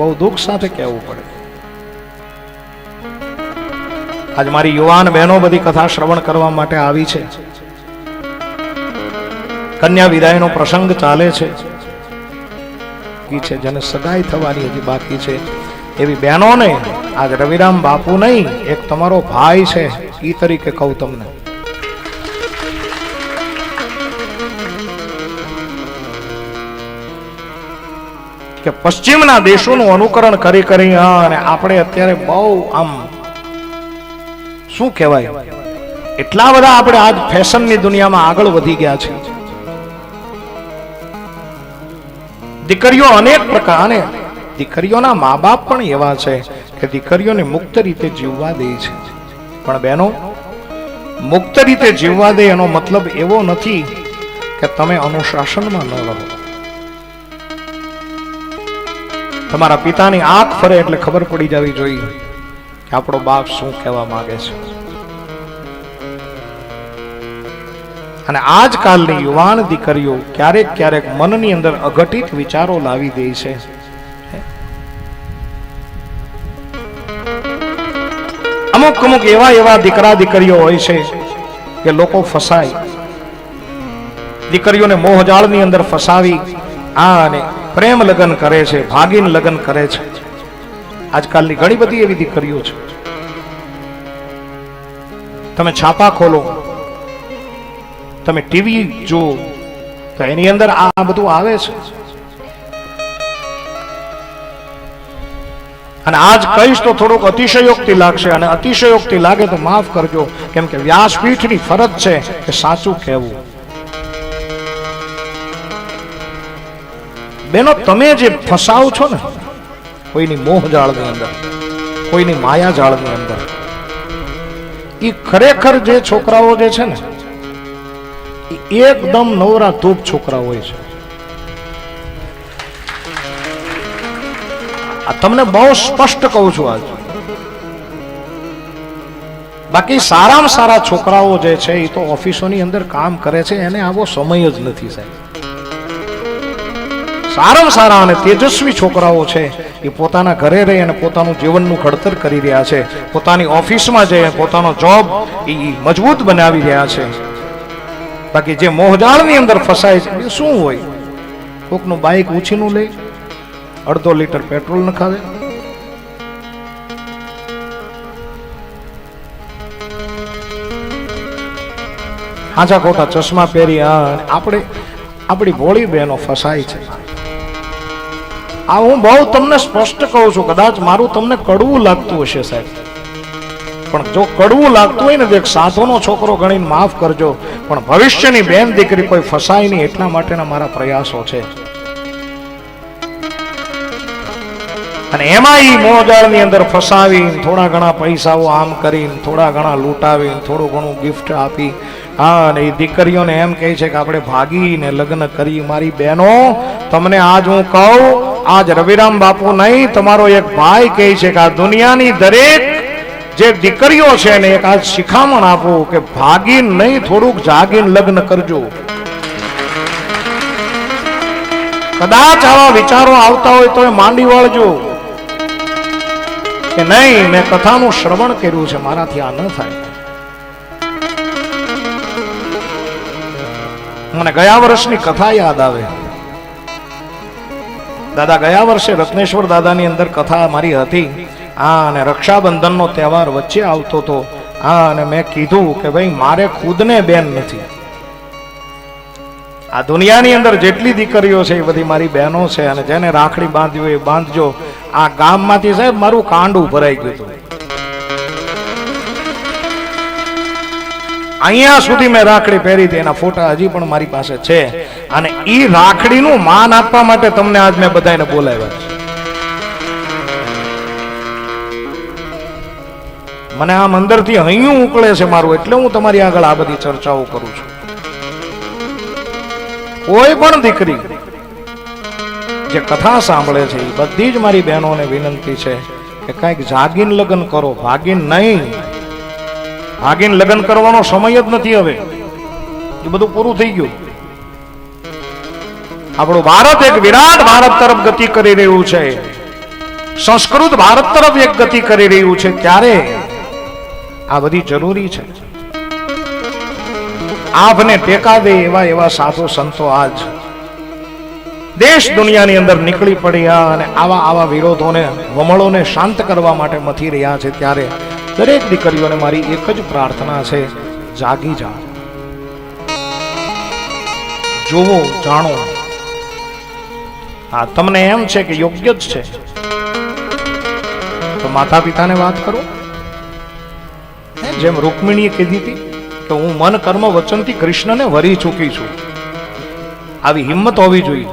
બહુ દુઃખ સાથે કહેવું પડે. આજ મારી યુવાન બહેનો બધી કથા શ્રવણ કરવા માટે આવી છે. કન્યા વિદાયનો પ્રસંગ ચાલે છે. છે જેને સગાઈ થવાની હજી બાકી છે. એવી બહેનોને આજ રવિરામ બાપુ નહીં, એક તમારો ભાઈ છે એ તરીકે કહું તમને. કે પશ્ચિમના દેશોનું અનુકરણ કરી કરી અને આપણે અત્યારે બહુ આમ શું કહેવાય? એટલા બધા આપણે આજ ફેશનની દુનિયામાં આગળ વધી ગયા છે. દીકરીઓ અનેક પ્રકાર અને દીકરીઓના મા બાપ પણ એવા છે કે દીકરીઓને મુક્ત રીતે જીવવા દે છે. પણ બહેનો, મુક્ત રીતે જીવવા દે એનો મતલબ એવો નથી કે તમે અનુશાસનમાં ન રહો. તમારા પિતાની આંખ ફરે એટલે ખબર પડી જવી જોઈએ કે આપણો બાપ શું કહેવા માંગે છે. અને આજકાલની યુવાન દીકરીઓ ક્યારેક ક્યારેક મનની અંદર અઘટિત વિચારો લાવી દે છે. અમુક અમુક એવા એવા દીકરા દીકરીઓ હોય છે કે લોકો ફસાય. દીકરીઓને મોહજાળની અંદર ફસાવી આ અને પ્રેમ લગ્ન કરે છે, ભાગીન લગ્ન કરે છે. આજકાલની ઘણી બધી એવી દીકરીઓ છે. તમે છાપા ખોલો, તમે ટીવી જો તો એની અંદર આ બધું આવે છે. અને આજ કહીશ તો થોડુંક અતિશયોક્તિ લાગશે, અને અતિશયોક્તિ લાગે તો માફ કરજો, કેમ કે વ્યાસપીઠની ફરજ છે કે સાચું કહેવું. બેનો, તમે જે ફસાવ છો ને, કોઈની મોહ જાળની અંદર, કોઈની માયા જાળની અંદર એ ખરેખર જે છોકરાઓ જે છે ને એકદમ નવરા ધૂપ છોકરા હોય છે. તમને બહુ સ્પષ્ટ કહું છું આજ. બાકી સારામાં સારા છોકરાઓ જે છે એ તો ઓફિસોની અંદર કામ કરે છે, એને આવો સમય જ નથી સાહેબ. સારામાં સારા અને તેજસ્વી છોકરાઓ છે. એ પોતાના ઘરે રહી અને પોતાનું જીવનનું ઘડતર કરી રહ્યા છે. પોતાની ઓફિસમાં જઈ પોતાનો જોબ એ મજબૂત બનાવી રહ્યા છે. બાકી જે મોહજાળની અંદર ફસાય છે, એ શું હોય? કોકનું બાઇક ઉછીનું લે, અડધો લીટર પેટ્રોલ નખાવે. હાજા ખોટા ચશ્મા પહેરી આપણે, આપણી ભોળી બહેનો ફસાય છે. આ હું બહુ તમને સ્પષ્ટ કહું છું, કદાચ મારું તમને કડવું લાગતું હશે સાહેબ. પણ જો કડવું લાગતું હોય ને, તો એક સાધુનો છોકરો ગણીને માફ કરજો. પણ ભવિષ્યની બેન દીકરી કોઈ ફસાય નહીં, એટલા માટેના મારા પ્રયાસો છે. અને એમાં ઈ મોજાળની અંદર ફસાવી થોડા ઘણા પૈસાઓ આમ કરીને, થોડા ઘણા લૂંટાવીને, થોડું ઘણું ગિફ્ટ આપી. હા, અને એ દીકરીઓને એમ કહે છે કે આપણે ભાગીને લગ્ન કરી મારી બહેનો, તમને આજ હું કહું આજ રવિરામ બાપુ નહીં, તમારો એક ભાઈ કહે છે કે આ દુનિયાની દરેક જે દીકરીઓ છે ને એક આ શિખામણ આપો કે ભાગીન નહીં, થોડુંક જાગીન લગ્ન કરજો. કદાચ આવા વિચારો આવતા હોય તો એ માંડી વળજો. કે નહીં, મેં કથાનું શ્રવણ કર્યું છે, મારાથી આ ન થાય. મને ગયા વર્ષની કથા યાદ આવે. દાદા, ગયા વર્ષે રત્નેશ્વર દાદાની અંદર કથા મારી હતી. આ અને રક્ષાબંધનનો તહેવાર વચ્ચે આવતો હતો. હા અને મેં કીધું કે ભાઈ, મારે ખુદને બેન નથી. આ દુનિયાની અંદર જેટલી દીકરીઓ છે, એ બધી મારી બહેનો છે અને જેને રાખડી બાંધવી હોય બાંધજો. આ ગામમાંથી સાહેબ, મારું કાંડું ભરાઈ ગયું હતું. અહીંયા સુધી મેં રાખડી પહેરી હતી, એના ફોટા હજી પણ મારી પાસે છે. અને એ રાખડીનું માન આપવા માટે તમને આજ મેં બધાને બોલાવ્યા છે. મને આમ અંદરથી અહીંયું ઉકળે છે મારું, એટલે હું તમારી આગળ આ બધી ચર્ચાઓ કરું છું. કોઈ પણ દીકરી જે કથા સાંભળે છે બધી જ મારી બહેનોને વિનંતી છે કે કાંઈક જાગીન લગ્ન કરો, ભાગીન નહીં. ભાગીન લગ્ન કરવાનો સમય જ નથી હવે. એ બધું પૂરું થઈ ગયું. આપણું ભારત એક વિરાટ ભારત તરફ ગતિ કરી રહ્યું છે. સંસ્કૃત ભારત તરફ એક ગતિ કરી રહ્યું છે. ત્યારે આ બધી જરૂરી છે. આપને ટેકા દે એવા એવા સાધુ સંતો આજ. દેશ દુનિયાની અંદર નીકળી પડ્યા અને આવા આવા વિરોધોને, વમળોને શાંત કરવા માટે મથી રહ્યા છે. ત્યારે દરેક દીકરીઓને મારી એક જ પ્રાર્થના છે, જાગી જા જોવો જાણો. હા, તમને એમ છે કે યોગ્ય જ છે. તો માતા પિતાને વાત કરો. જેમ રૂકમિણીએ કીધી હતી કે હું મન, કર્મ, વચનથી કૃષ્ણને વરી ચૂકી છું. આવી હિંમત હોવી જોઈએ.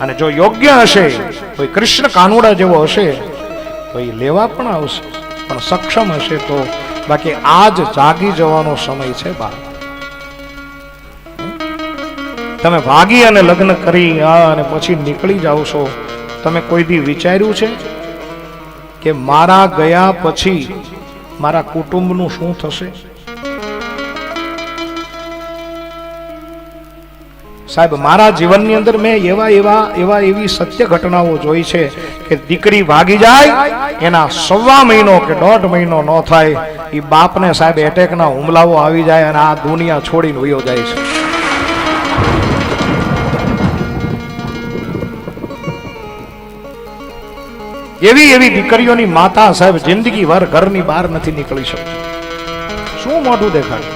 અને જો યોગ્ય હશે, તો કૃષ્ણ કાનુડા જેવો હશે. તો એ લેવા પણ આવશે, પણ સક્ષમ હશે તો બાકી આજ જાગી જવાનો સમય છે બા તમે ભાગી અને લગ્ન કરી અને પછી નીકળી જાઓ છો. તમે કોઈ દી વિચાર્યું છે કે મારા ગયા પછી મારા કુટુંબનું શું થશે? સાહેબ, મારા જીવનની અંદર મેં એવા એવા એવા એવી સત્ય ઘટનાઓ જોઈ છે કે દીકરી ભાગી જાય, એના સવા મહિનો કે દોઢ મહિનો ન થાય, એ બાપને સાહેબ એટેકના હુમલાઓ આવી જાય અને આ દુનિયા છોડીને વયો જાય છે. એવી એવી દીકરીઓની માતા સાહેબ જિંદગી ભર ઘરની બહાર નથી નીકળી શકતી. શું મોઢું દેખાડે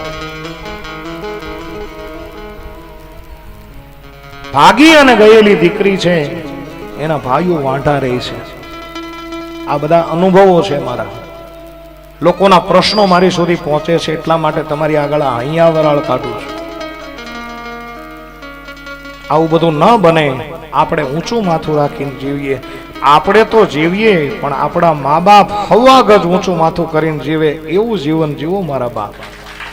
ભાગી અને ગયેલી દીકરી છે, એના ભાઈઓ વાંઢા રહે છે. આ બધા અનુભવો છે મારા. લોકોના પ્રશ્નો મારી સુધી પહોંચે છે, એટલા માટે તમારી આગળ અહીંયા વરાળ કાઢું છું. આવું બધું ન બને, આપણે ઊંચું માથું રાખીને જીવીએ. આપણે તો જીવીએ, પણ આપણા મા બાપ હવા ગજ ઊંચું માથું કરીને જીવે, એવું જીવન જીવો મારા બાપ.